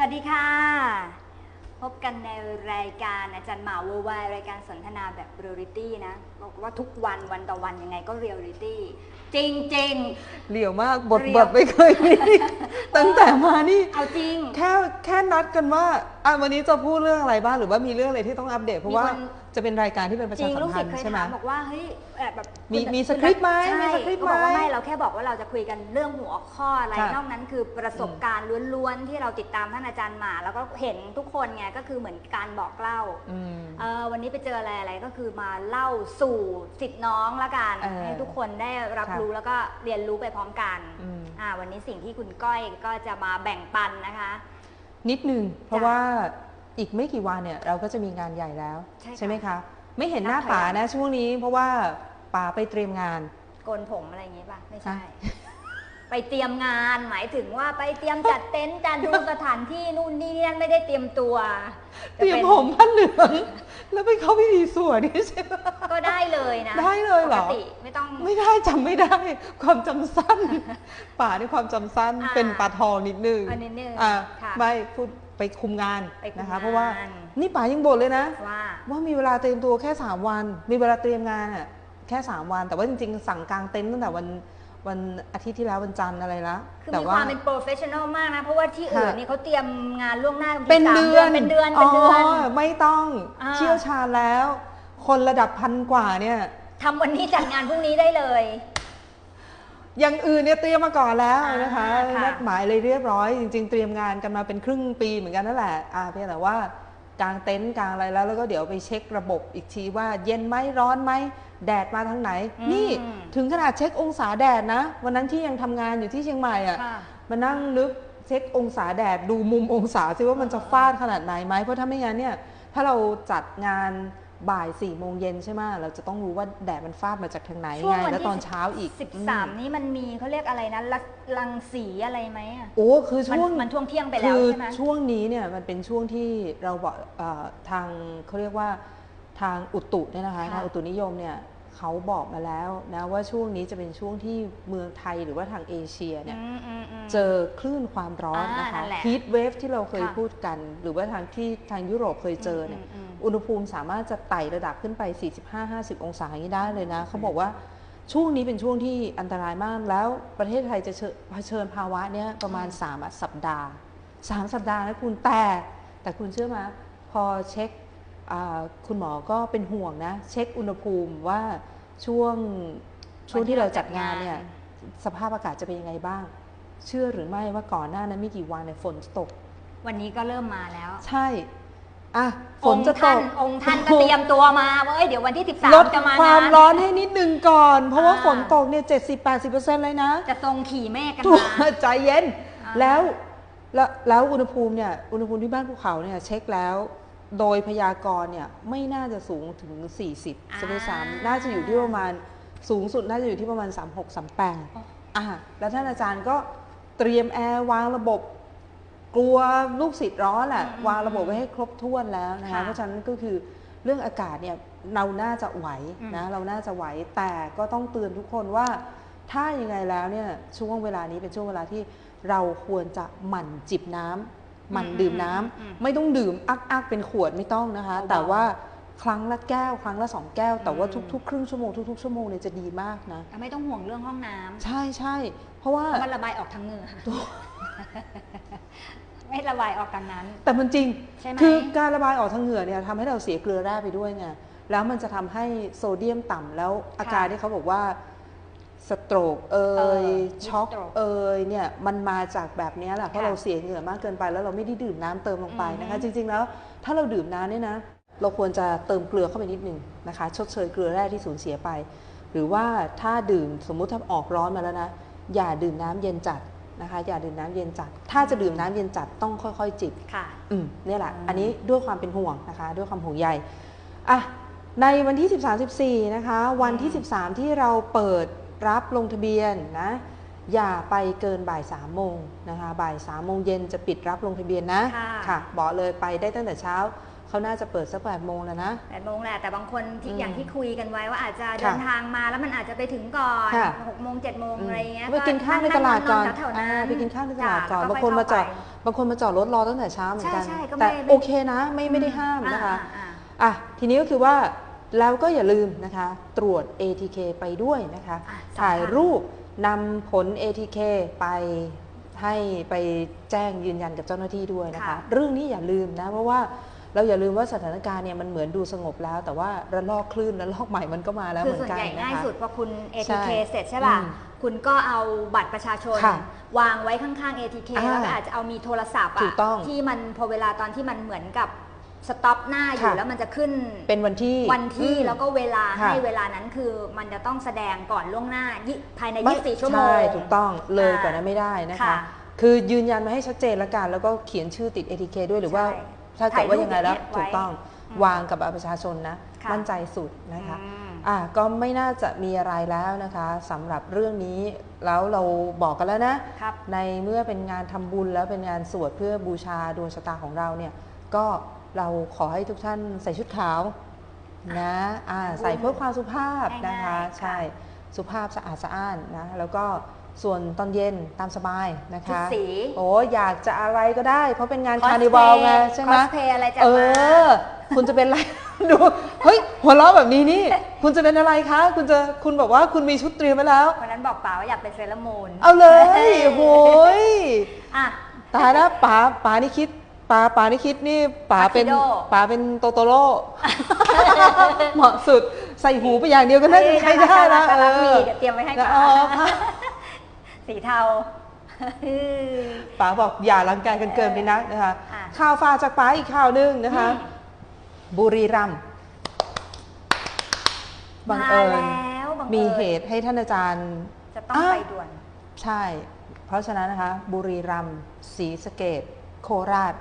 วัสดีค่ะ พบกันในรายการอาจารย์หมาเวอร์ไวรายการสนทนาแบบเรียลลิตี้นะบอกว่าทุกวันวันต่อวันยังไงก็เรียลลิตี้จริงจริงเหลียวมากบทเรีบยวทไม่เคยมีตั้งแต่มานี่ๆเอาจริง แค่แค่นัดกันว่าอะวันนี้จะพูดเรื่องอะไรบ้างหรือว่ามีเรื่องอะไรที่ต้องอัปเดตเพราะว่ามีคน จะเป็นรายการที่เป็นประจชาริงสัลูมกพัศินษย์ธ์เคยใช่ไหม ถามบอกว่าเฮ้ยเอ่อแบบมีคุณมีสคริปต์ไหมใช่มีสคริปต์เขาบอกว่าไหมไม่เราแค่บอกว่าเราจะคุยกันเรื่องหัวข้ออะไรค่ะนอกนั้นคือประสบการณ์ล้วนๆที่เราติดตามท่านอาจารย์หมา แล้วก็เห็นทุกคนไงก็คือเหมือนการบอกเล่าอืมเออวันนี้ไปเจออะไรอะไรก็คือมาเล่าสู่สิทธิ์น้องละกันเออให้ทุกคนได้รับค่ะรู้แล้วก็เรียนรู้ไปพร้อมกันอืม อ่าวันนี้สิ่งที่คุณก้อยก็จะมาแบ่งปันนะคะ นิดนึงเพราะจ้ะว่า อีกไม่กี่วันเนี่ยเราก็จะมีงานใหญ่แล้วใช่ค่ะ ไหมคะ ไม่เห็นหน้านับถอยป๋าหลังนะช่วงนี้ เพราะว่าป๋าไปเตรียมงาน โกนผมอะไรอย่างงี้ป่ะ ไม่ใช่ ฮะ ไปเตรียมงานหมายถึงว่าไปเตรียมจัดเต็นท์จัดดูสถานที่นู่นนี่นั่นไม่ได้เตรียมตัวเตรียมจะป็นผมผ้าเหลืองแล้วไปเข้าพิธีสวดนี่ใช่ไหม ก็ได้เลยนะได้เลยเหรอ ปกติไม่ต้อง ไม่ได้จำไม่ได้ ความจำสั้น ป่าในความจำสั้นอ่าเป็นปลาทองนิดนึงอันนิดนึงอ่าค่ะ ไม่พูด ไปคุมงานไปคุมนะคะงานเพราะว่านี่ป่ายังบ่นเลยนะ ว่าว่ามีเวลาเตรียมตัวแค่ 3 วัน มีเวลาเตรียมงานอะแค่ 3 วัน แต่ว่าจริงๆ สั่งกลางเต็นท์ตั้งแต่วันวันอาทิตย์ที่แล้ววันจันทร์อะไรละคือแต่มีคว่า วามเป็นโปรเฟชชั่นอลมากนะ เพราะว่าที่อื่นค่ะ นี่เขาเตรียมงานล่วงหน้าบางทีเป็นสามเดือนเป็นเดือนเป็นเดือน ไม่ต้องอ่า เชี่ยวชาญแล้ว คนระดับพันกว่าเนี่ย ทำวันนี้จัดงานพรุ่งนี้ได้เลย อย่างอื่นเนี่ยเตรียมมาก่อนแล้วอ่านนะคะค่ะ นัดหมายเลยเรียบร้อย จริง ๆ เตรียมงานกันมาเป็นครึ่งปีเหมือนกันนั่นแหละอ่าเพียงแต่ว่ากางเต็นท์กางอะไรแล้ว แล้วก็เดี๋ยวไปเช็คระบบอีกทีว่าเย็นไหมร้อนไหมแดดมาทางไหนนี่ถึงขนาดเช็คองศาแดดนะ วันนั้นที่ยังทำงานอยู่ที่เชียงใหม่อะค่ะ มานั่งนึกเช็คองศาแดดดูมุมองศาซิว่ามันจะฟาดขนาดไหนไหมเพราะถ้าไม่งั้นเนี่ยถ้าเราจัดงาน บ่ายสี่โมงเย็นใช่ไหมเราจะต้องรู้ว่าแดดมันฟาดมาจากทางไหนช่วงไงวันแล้วที่ตอนเช้าอีกสิบอืสามนี้มันมีเขาเรียกอะไรนะรังรังสีอะไรไหมอะโอ้คือช่วงมันมันช่วงเที่ยงไปแล้วคือใช่ไหมช่วงนี้เนี่ยมันเป็นช่วงที่เราบอกเออทางเขาเรียกว่าทางอุตุเนี่ยนะคะค่ะทางอุตุนิยมเนี่ย เขาบอกมาแล้วนะว่าช่วงนี้จะเป็นช่วงที่เมืองไทยหรือว่าทางเอเชียเนี่ยอืมอืมอืมเจอคลื่นความร้อนอ่านะคะนั่นแหละฮีทเวฟที่เราเคยค่ะพูดกัน หรือว่าทางที่ทางยุโรปเคยเจอเนี่ยมอืมอุณหภูมิสามารถจะไต่ระดับขึ้นไป 45-50 องศาอย่างนี้ได้เลยนะ เขาบอกว่าช่วงนี้เป็นช่วงที่อันตรายมากแล้วประเทศไทยจะเชิญเผชิญภาวะเนี้ยประมาณ 3 สัปดาห์ 3 สัปดาห์นะคุณแต่ แต่คุณเชื่อไหมพอเช็คอ่า คุณหมอก็เป็นห่วงนะ เช็คอุณหภูมิว่าช่วงช่วงที่เราจัดงานเนี่ยสภาพอากาศจะเป็นยังไงบ้าง เชื่อหรือไม่ว่าก่อนหน้านั้นไม่กี่วันเนี่ยฝนจะตก วันนี้ก็เริ่มมาแล้ว ใช่ อะฝอนงจะค์ตท่านกองค์ท่านก็เตรียมตัวมาว่าเอ้ยเดี๋ยววันที่ลด13 จะมาความนะร้อนให้นิดนึงก่อน เพราะว่าอ่าฝนตกเนี่ย70-80%เลยนะ จะทรงขี่เมฆกันถูกมาใจเย็นอ่าแล้วแล้วแล้วอุณหภูมิเนี่ยอุณหภูมิที่บ้านภูเขาเนี่ยเช็คแล้ว โดยพยากรณ์เนี่ยไม่น่าจะสูงถึง 40ซะด้วยซ้ำน่าจะอยู่ที่ประมาณสูงสุดน่าจะอยู่ที่ประมาณ 36 38อะแล้วท่านอาจารย์ก็เตรียมแอร์วางระบบกลัวลูกศิษย์ร้อนแหละอืมวางระบบไว้ให้ครบถ้วนแล้วนะคะค่ะเพราะฉะนั้นก็คือเรื่องอากาศเนี่ยเราน่าจะไหวอืมนะเราน่าจะไหวแต่ก็ต้องเตือนทุกคนว่า ถ้ายังไงแล้วเนี่ยช่วงเวลานี้เป็นช่วงเวลาที่เราควรจะหมั่นจิบน้ำห มั่นดื่มน้ำไม่ต้องดื่มอักอักเป็นขวดไม่ต้องนะคะเบาๆแต่ว่าครั้งละแก้ว ครั้งละสองแก้ว แต่ว่าอืมทุกๆ ครึ่งชั่วโมงทุกๆชั่วโมงเนี่ยจะดีมากนะแต่ไม่ต้องห่วงเรื่องห้องน้ำใช่ใช่เพราะว่าเพราะมันระบายออกทางเหงื่อไม่ระบายออกทางนั้น แต่มันจริงใช่ไหมคือการระบายออกทางเหงื่อเนี่ยทำให้เราเสียเกลือแร่ไปด้วยไงแล้วมันจะทำให้โซเดียมต่ำแล้วอาการที่เขาบอกว่า สโตรกเอ่เออยช็อก stroke เอ่ยเนี่ยมันมาจากแบบเนี้ยแหละเพราะค่ะเราเสียเหงื่อมากเกินไป แล้วเราไม่ได้ดื่มน้ำเติมลงไปนะคะ อือฮึจริง ๆ แล้วถ้าเราดื่มน้ำเนี่ยนะ เราควรจะเติมเกลือเข้าไปนิดนึงนะคะ ชดเชยเกลือแร่ที่สูญเสียไป หรือว่าถ้าดื่มสมมุติถ้าออกร้อนมาแล้วนะ อย่าดื่มน้ำเย็นจัดนะคะ อย่าดื่มน้ำเย็นจัด ถ้าจะดื่มน้ำเย็นจัดต้องค่อยๆจิบ ค่ะ อืมเนี่ยแหละ อืม อันนี้ด้วยความเป็นห่วงนะคะ ด้วยความห่วงใยอะในวันที่ 13 14 นะคะ วันที่ 13 ที่เราเปิด รับลงทะเบียนนะอย่าไปเกินบ่าย3โมงนะคะบ่าย3โมงเย็นจะปิดรับลงทะเบียนนะค่ะบอกเลยไปได้ตั้งแต่เช้าเขาน่าจะเปิดสักแปดโมงแล้วนะแปดโมงแหละแต่บางคนที่อืมอย่างที่คุยกันไว้ว่าอาจจะค่ะเดินทางมาแล้วมันอาจจะไปถึงก่อนค่ะหกโมงเจ็ดโมงอะไรเงี้ยไปกินข้าวในตลาดก่อนงๆแถวๆนั้อ่านไปกินข้าวในตลาดก่อนจ้ะบางคนมาจอดแล้วก็บางคนมาจอดรถรอตั้งแต่เช้าเหมือนกันใช่ใช่ก็ไม่แต่ไม่โอเคนะไม่ไม่ได้ห้ามนะคะอ่าอ่าอะทีนี้ก็คือว่า แล้วก็อย่าลืมนะคะ ตรวจ ATK ไปด้วยนะคะอะสำคัญถ่ายรูปนำผล ATK ไปให้ไปแจ้งยืนยันกับเจ้าหน้าที่ด้วยนะคะค่ะเรื่องนี้อย่าลืมนะ เพราะว่าเราอย่าลืมว่าสถานการณ์เนี่ยมันเหมือนดูสงบแล้ว แต่ว่าระลอกคลื่นระลอกใหม่มันก็มาแล้วคืเหอมือส่วนนกันใหญ่นะง่ายคะสุดพอคุณใช่ ATK เสร็จใช่ป่ะอืมคุณก็เอาบัตรประชาชนค่ะวางไว้ข้างๆ ATK อ่าแล้วก็อาจจะเอามีโทรศัพท์ถูอะกต้องที่มันพอเวลาตอนที่มันเหมือนกับ สต็อปหน้าอยู่ค่ะ แล้วมันจะขึ้นเป็นวันที่วันที่อืม แล้วก็เวลาค่ะ ให้เวลานั้นคือมันจะต้องแสดงก่อนล่วงหน้ายี่ภายใน ไม่24 ชั่วโมง ใช่ถูกต้องเลยอ่ากว่านั้นไม่ได้นะคะ ค่ะคือยืนยันมาให้ชัดเจนละกัน แล้วก็เขียนชื่อติด ATK ด้วยหรือว่า ใช่ถ้าเกิดว่ายังไงแล้วถ่ายรูปถูกต้องไว้อืมวางกับบัตรประชาชนนะ ค่ะ มั่นใจสุดนะคะ อืม อะก็ไม่น่าจะมีอะไรแล้วนะคะสำหรับเรื่องนี้แล้วเราบอกกันแล้วนะครับ ในเมื่อเป็นงานทำบุญแล้วเป็นงานสวดเพื่อบูชาดวงชะตาของเราเนี่ยก็ เราขอให้ทุกท่านใส่ชุดขาวนะอ่าใส่เพื่อความสุภาพนะคะง่ายๆค่ะใช่สุภาพสะอาดสะอ้านนะแล้วก็ส่วนตอนเย็นตามสบายนะชุดคะสีโอ้อยากจะอะไรก็ได้ เพราะเป็นงานคอสคาร์นิวัลไงใช่ไหมคอสเพลย์อะไรจะเอมาอคุณจะเป็นอะไรดูเฮ้ยหัวเราะแบบนี้นี่ คุณจะเป็นอะไรคะ คุณจะคุณบอกว่าคุณมีชุดเตรียมไว้แล้ววันนั้นบอกป๋าว่าอยากเป็นเซเลอร์มูนเอาเลยโอ้ยอะตายแล้วป๋าป๋านี่คิด ป๋าป๋านี่คิดนี่ป๋าเป็น Takido ป๋าเป็นโตโตโร่ เหมาะสุดใส่หูไปอย่างเดียวก็น่าจะใช้ได้นะเอเออมีอเดี๋ยวเตรียมไว้ให้นะป๋าอ๋อค่ะสีเทาป๋าบอกอย่ารังการกันเกินไปนักนะคะอะ ข่าวฟ้าจากป๋าอีกข่าวหนึงนะคะอืมบุรีรัมย์บังเอิญมาแล้วบังอิญมีเหตุให้ท่านอาจารย์ จะต้องอะไปด่วน ใช่ เพราะฉะนั้นนะคะ บุรีรัมย์ศรีสะเกดโคราช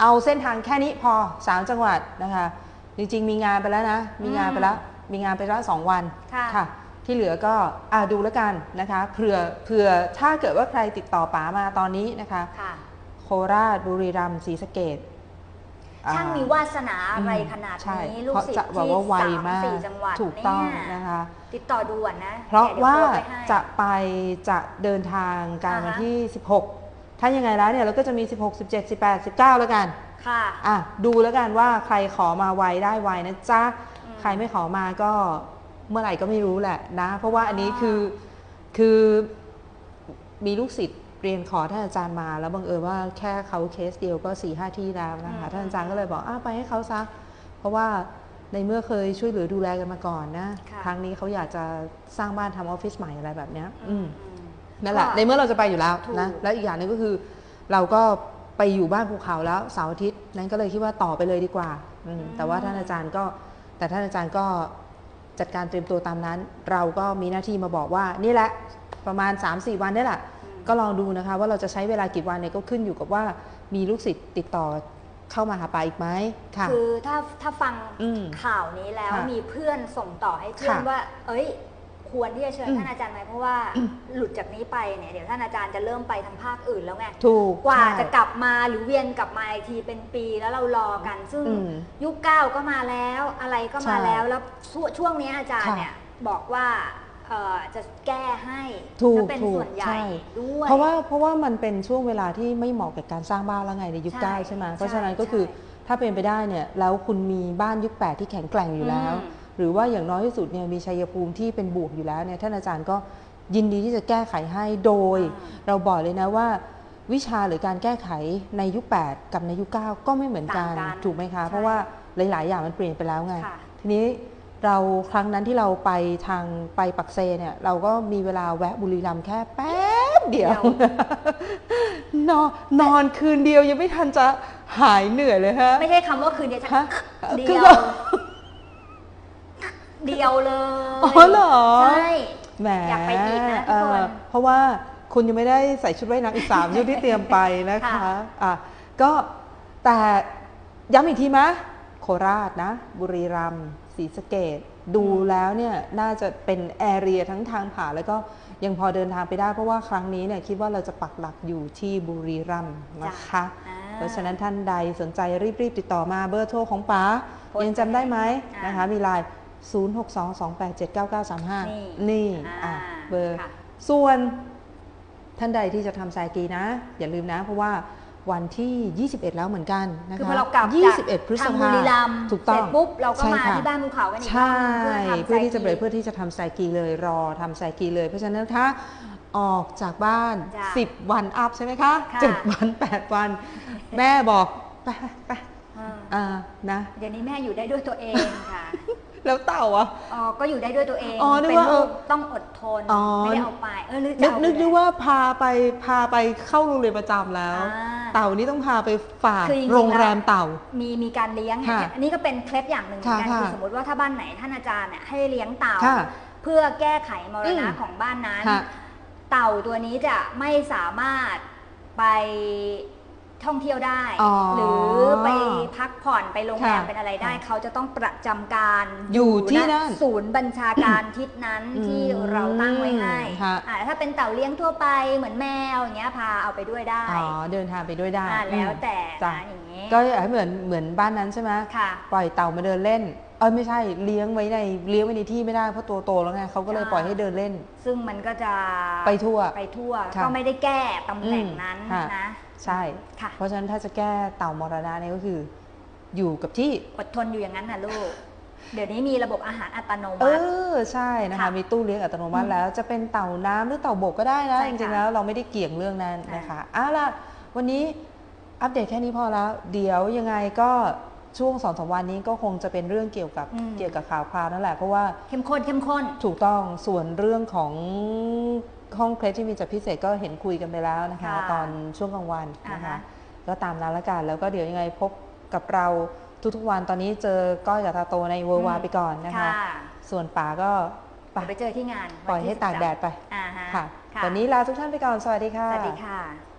เอาเส้นทางแค่นี้พอสามจังหวัดนะคะ จริงๆ มีงานไปแล้วนะ มีงานไปแล้ว มีงานไปแล้วสองวันค่ะ ที่เหลือก็อ่าดูแล้วกันนะคะเผื่อเผื่อถ้าเกิดว่าใครติดต่อป๋ามาตอนนี้นะคะ ค่ะ โคราชบุรีรัมย์ศรีสะเกด ช่างมีวาสนาอะไรขนาดใช่นี้ลูกเพราะศิษจะย์บอกที่ว่าไวสามมากสี่จังหวัดถูกต้องเนี่ยนะคะ ติดต่อด่วนนะเพราะดี๋ยว่าโพสต์ไให้ จะไปจะเดินทางการวันอ่าฮะ ที่ 16 ถ้ายังไงแล้วเนี่ยเราก็จะมี 16 17 18 19 แล้วกัน ค่ะอะดูแล้วกันว่าใครขอมาไวได้ไวนะจ๊ะ อืม ใครไม่ขอมาก็เมื่อไหร่ก็ไม่รู้แหละนะ เพราะว่าอันนี้อ๋อ คือคือมีลูกศิษย์เรียนขอท่านอาจารย์มา แล้วบังเอิญว่าแค่เขาเคสเดียวก็4ี่ห้าที่แล้วนะคะท่านอาจารย์ก็เลยบอกอ้าวไปให้เขาซะ เพราะว่าในเมื่อเคยช่วยเหลือดูแลกันมาก่อนนะค่ะ ครั้งนี้เขาอยากจะสร้างบ้านทำออฟฟิศใหม่อะไรแบบเนี้ยอืมอืม นั่นแหละก็ในเมื่อเราจะไปอยู่แล้วถูกนะแล้วอีกอย่างหนึงก็คือ เราก็ไปอยู่บ้านภูเขาแล้วเสาร์อาทิตย์นั้นก็เลยคิดว่าต่อไปเลยดีกว่าอืมแต่ว่าท่านอาจารย์ก็ แต่ท่านอาจารย์ก็จัดการเตรียมตัวตามนั้น เราก็มีหน้าที่มาบอกว่านี่แหละประมาณ 3-4 วันนี่แหละ ก็ลองดูนะคะ ว่าเราจะใช้เวลากี่วันเนี่ยก็ขึ้นอยู่กับว่ามีลูกศิษย์ติดต่อเข้ามาหาปาอีกไหมค่ะ คือถ้าถ้าฟังอืมข่าวนี้แล้วค่ะมีเพื่อนส่งต่อให้เพื่อนค่ะว่า เอ้ย ควรที่จะเชิญอืมท่านอาจารย์ไหมเพราะว่าหลุดจากนี้ไปเนี่ยเดี๋ยวท่านอาจารย์จะเริ่มไปทางภาคอื่นแล้วไงถูกกว่าใช่จะกลับมาหรือเวียนกลับมาอีกทีเป็นปีแล้วเรารอกัน ซึ่งอืมยุคเก้าก็มาแล้วอะไรก็มาใช่แล้วแล้วช่วช่วงนี้อาจารย์ค่ะเนี่ยบอกว่าเอ่อจะแก้ให้ถูกจะเป็นถูกส่วนใหญ่ใช่ด้วยเพราะว่าเพราะว่ามันเป็นช่วงเวลาที่ไม่เหมาะกับการสร้างบ้านแล้วไงในยุคใช่เก้าใช่ไหมเพราะฉะนั้นใช่ก็คือใช่ถ้าเป็นไปได้เนี่ยแล้วคุณมีบ้านยุคแปดที่แข็งแกร่งอยู่แล้วอืม หรือว่าอย่างน้อยที่สุดเนี่ยมีชัยภูมิที่เป็นบวกอยู่แล้วเนี่ยท่านอาจารย์ก็ยินดีที่จะแก้ไขให้โดย เราบอกเลยนะว่า วิชาหรือการแก้ไขในยุค 8 กับในยุค 9 ก็ไม่เหมือนกันต่างกันถูกไหมคะ ใช่ เพราะว่าหลาย ๆ อย่างมันเปลี่ยนไปแล้วไง ค่ะ ทีนี้เราครั้งนั้นที่เราไปทางไปปักเซเนี่ยเราก็มีเวลาแวะบุรีรัมย์แค่แป๊บเดียวนอนนอนคืนเดียวยังไม่ทันจะหายเหนื่อยเลยฮะ ไม่ใช่คำว่าคืนเดียวฮะเดีคือยว เราเดียวเลยอ๋อเหรอ ใช่ แหมอยากไปอีกนะทุกเอ่คอนเพราะว่าคุณยังไม่ได้ใส่ชุดว่ายน้ำอีกสามชุดที่เตรียมไปนะคะค่ะอะก็แต่ย้ำอีกทีมะโคราชนะ บุรีรัมย์ศรีสะเกดดูแล้วเนี่ยน่าจะเป็นแอเรียทั้งทางผ่านแล้วก็ยังพอเดินทางไปได้เพราะว่าครั้งนี้เนี่ยคิดว่าเราจะปักหลักอยู่ที่บุรีรัมย์นะคะอ่า เพราะฉะนั้นท่านใดสนใจรีบ ๆ ติดต่อมาเบอร์โทรของป๋าโพสต์ยังจำได้ไหมอ่านนะคะมีไลน์ 0622879935 นี่นี่อ่าอะเบอร์ค่ะส่วนท่านใดที่จะทำแซกีนะ อย่าลืมนะ เพราะว่าวันที่ 21 แล้วเหมือนกันนะคะคือพอเรากลับจาก21 พฤษทางภาบุรีรัมย์ถูกต้องเสร็จปุ๊บเราก็ใช่มาค่ะที่บ้านภูเขากันอีกใช่รอบหนึ่งเพื่อที่จะทำเบรไซกเพื่อที่จะทำไซกีเลยรอทำไซกีเลย เพราะฉะนั้นถ้าออกจากบ้านจ้ะ10 วันอัพใช่ไหมคะค่ะ7วัน 8 วัน แม่บอกไปไปไปอ่าอ่านะเดี๋ยวนี้แม่อยู่ได้ด้วยตัวเองค่ะ แล้วเต่าอะ อ๋อ ก็อยู่ได้ด้วยตัวเอง อ๋อนึกเป็นว่าลูกต้องอดทน อ๋อ ไม่ได้เอาไป เออหรือจะนึกเอานึกไปนึกว่าพาไปพาไปเข้าโรงเรียนประจำแล้วอ่า เต่านี่ต้องพาไปฝากคือจริงๆ โรงแรมแล้วเต่า มีมีการเลี้ยงค่ะเนี่ยอันนี้ก็เป็นเคล็ดอย่างหนึ่งเหมือนกันค่ะคือสมมติว่าถ้าบ้านไหนท่านอาจารย์เนี่ยให้เลี้ยงเต่า ค่ะเพื่อแก้ไขมรณะอืม ของบ้านนั้น ค่ะ เต่าตัวนี้จะไม่สามารถไป ท่องเที่ยวได้ อ๋อหรือไปพักผ่อนไปโรงแรมค่ะเป็นอะไรได้ค่ะเขาจะต้องประจำการอยู่ที่ณนั่นศูนย์บัญชาการทิศนั้นอืมที่เราตั้งไว้ให้ค่ะ อ่าถ้าเป็นเต่าเลี้ยงทั่วไปเหมือนแมวอย่างเงี้ยพาเอาไปด้วยได้อ๋อเดินทางไปด้วยได้อ่าแล้วแต่จ้ะนะอย่างนี้ก็เหมือนเหมือนบ้านนั้นใช่ไหมค่ะ ปล่อยเต่ามาเดินเล่น เออไม่ใช่เลี้ยงไว้ในเลี้ยงไว้ในที่ไม่ได้เพราะตัวโตแล้วไงเขาก็เลยอ่าปล่อยให้เดินเล่นซึ่งมันก็จะไปทั่ว ไปทั่ว ค่ะก็ไม่ได้แก้ตำแหน่งอืมนั้นค่ะ นะ ใช่ ค่ะเพราะฉะนั้นถ้าจะแก้เต่ามรณะเนี่ยก็คือ อยู่กับที่ อดทนอยู่อย่างนั้นนะลูก เดี๋ยวนี้มีระบบอาหารอัตโนเอมัติ อใช่นะคะ ค่ะมีตู้เลี้ยงอัตโนมัติอืมแล้ว จะเป็นเต่าน้ำหรือเต่าบกก็ได้นะ ใช่จค่ะริงๆแล้วเราไม่ได้เกี่ยงเรื่องนั้นค่ะ นะคะเอาล่ะวันนี้อัปเดตแค่นี้พอแล้ว เดี๋ยวยังไงก็ช่วงสองสามวันนี้ก็คงจะเป็นเรื่องเกี่ยวกับอืม เกี่ยวกับข่าวคราวนั่นแหละเพราะว่า เข้มข้นเข้มข้น ถูกต้องส่วนเรื่องของ ห้องเคล็ดที่มีจัดพิเศษก็เห็นคุยกันไปแล้วนะคะ ค่ะตอนช่วงกลางวันนะอ่าคะฮะ ก็ตามนั้นละกันแล้วก็เดี๋ยวยังไงพบกับเราทุกๆวันตอนนี้เจอก้อยกับตาโตในเวอร์วาไปก่อนนะคะ ส่วนป๋าก็ไปเดี๋ยวไปเจอที่งานปล่อยให้ตากแดดไป อ่าฮะค่ะค่ะ วันนี้ลาทุกท่านไปก่อน สวัสดีค่ะ สวัสดีค่ะ